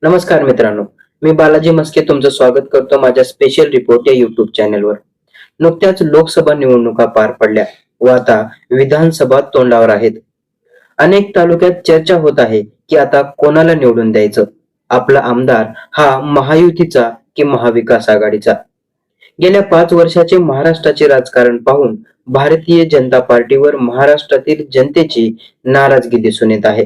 नमस्कार मित्रांनो मी बालाजी मस्के तुमचं स्वागत करतो माझ्या स्पेशल रिपोर्ट या युट्यूब चॅनलवर नुकत्याच लोकसभा निवडणुका पार पडल्या व आता विधानसभा तोंडावर आहेत. अनेक तालुक्यात चर्चा होत आहे की आता कोणाला निवडून द्यायचं? आपला आमदार हा महायुतीचा की महाविकास आघाडीचा? गेल्या पाच वर्षाचे महाराष्ट्राचे राजकारण पाहून भारतीय जनता पार्टीवर महाराष्ट्रातील जनतेची नाराजगी दिसून येत आहे.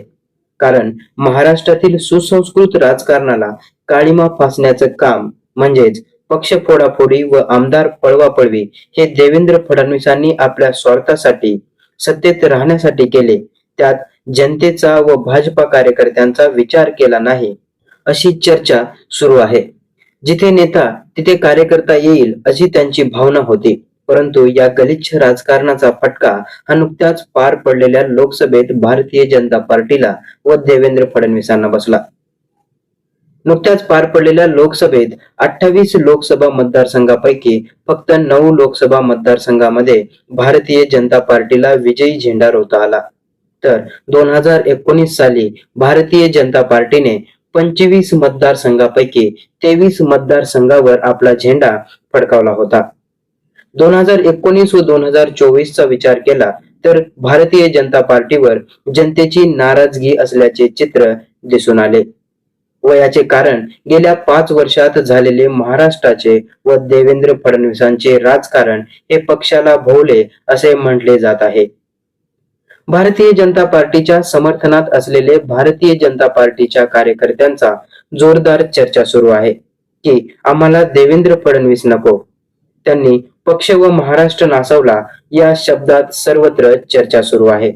कारण महाराष्ट्रातील सुसंस्कृत राजकारणाला काळीमा फासण्याचं काम म्हणजेच पक्ष फोडाफोडी व आमदार पळवापळवी हे देवेंद्र फडणवीसांनी आपल्या स्वार्थासाठी सत्तेत राहण्यासाठी केले. त्यात जनतेचा व भाजपा कार्यकर्त्यांचा विचार केला नाही अशी चर्चा सुरू आहे. जिथे नेता तिथे कार्यकर्ता येईल अशी त्यांची भावना होती. परंतु या गलिच्छ राजकारणाचा फटका हा नुकत्याच पार पडलेल्या लोकसभेत भारतीय जनता पार्टीला व देवेंद्र फडणवीसांना बसला. नुकत्याच पार पडलेल्या लोकसभेत अठ्ठावीस लोकसभा मतदारसंघापैकी फक्त नऊ लोकसभा मतदारसंघामध्ये भारतीय जनता पार्टीला विजयी झेंडा रोवता आला. तर दोन हजार एकोणीस साली भारतीय जनता पार्टीने पंचवीस मतदारसंघापैकी तेवीस मतदारसंघावर आपला झेंडा फडकावला होता. दोन हजार एकोणीस व दोन हजार चोवीसचा विचार केला तर भारतीय जनता पार्टीवर जनतेची नाराजगी असल्याचे चित्र दिसून आले. व याचे कारण गेल्या पाच वर्षात झालेले महाराष्ट्राचे व देवेंद्र फडणवीसांचे राजकारण हे पक्षाला भोवले असे म्हटले जात आहे. भारतीय जनता पार्टीच्या समर्थनात असलेले भारतीय जनता पार्टीच्या कार्यकर्त्यांचा जोरदार चर्चा सुरू आहे की आम्हाला देवेंद्र फडणवीस नको. त्यांनी पक्ष व महाराष्ट्र नासवला या शब्दात सर्वत्र चर्चा सुरू आहे.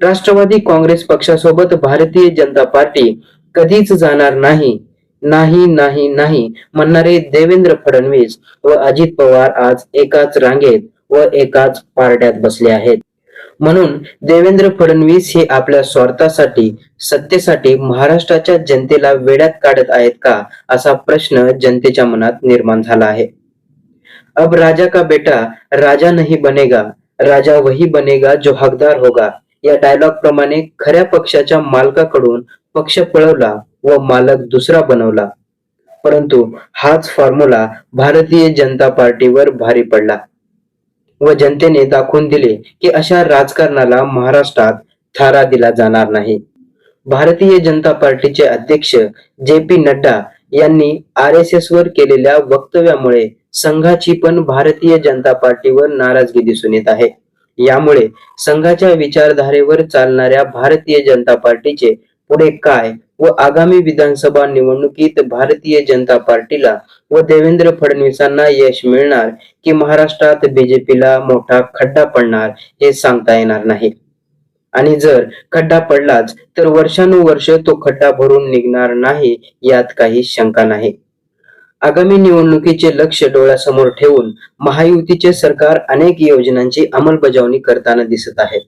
राष्ट्रवादी काँग्रेस पक्षासोबत भारतीय जनता पार्टी कधीच जाणार नाही नाही नाही नाही म्हणणारे देवेंद्र फडणवीस व अजित पवार आज एकाच रांगेत व एकाच पारड्यात बसले आहेत. म्हणून देवेंद्र फडणवीस हे आपल्या स्वार्थासाठी सत्तेसाठी महाराष्ट्राच्या जनतेला वेड्यात काढत आहेत का असा प्रश्न जनतेच्या मनात निर्माण झाला आहे. अब राजा का बेटा राजा नहीं बनेगा राजा वही बनेगा जो हकदार होगा. या डायलॉग प्रमाणे खऱ्या पक्षाच्या मालकाकडून पक्ष पळवला व मालक दुसरा बनवला. परंतु हाच फॉर्म्युला भारतीय जनता पार्टीवर भारी पडला. व जनतेने दाखवून दिले की अशा राजकारणाला महाराष्ट्रात थारा दिला जाणार नाही. भारतीय जनता पार्टीचे अध्यक्ष जे पी नड्डा यांनी आर एस एस वर केलेल्या वक्तव्यामुळे संघाची पण भारतीय जनता पार्टीवर नाराजगी दिसून येत आहे. यामुळे संघाच्या विचारधारेवर चालणाऱ्या भारतीय जनता पार्टीचे पुढे काय व आगामी विधानसभा निवडणुकीत भारतीय जनता पार्टीला व देवेंद्र फडणवीसांना यश मिळणार की महाराष्ट्रात बीजेपीला मोठा खड्डा पडणार हे सांगता येणार नाही. आणि जर खड्डा पडलाच तर वर्षानुवर्ष तो खड्डा भरून निघणार नाही यात काही शंका नाही. आगामी निवडणुकीचे लक्ष डोळ्यासमोर ठेवून महायुतीचे सरकार अनेक योजनांची अंमलबजावणी करताना दिसत आहे.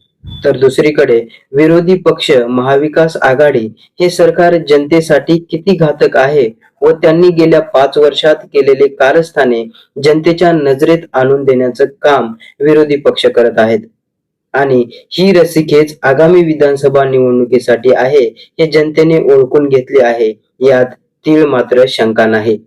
तर दुसरीकडे विरोधी पक्ष महाविकास आघाडी हे सरकार जनतेसाठी किती घातक आहे व त्यांनी गेल्या पाच वर्षात केलेले कारस्थाने जनतेच्या नजरेत आणून देण्याचं काम विरोधी पक्ष करत आहेत. आणि ही रसिकेच आगामी विधानसभा निवडणुकीसाठी आहे हे जनतेने ओळखून घेतले आहे. यात तीळ मात्र शंका नाही.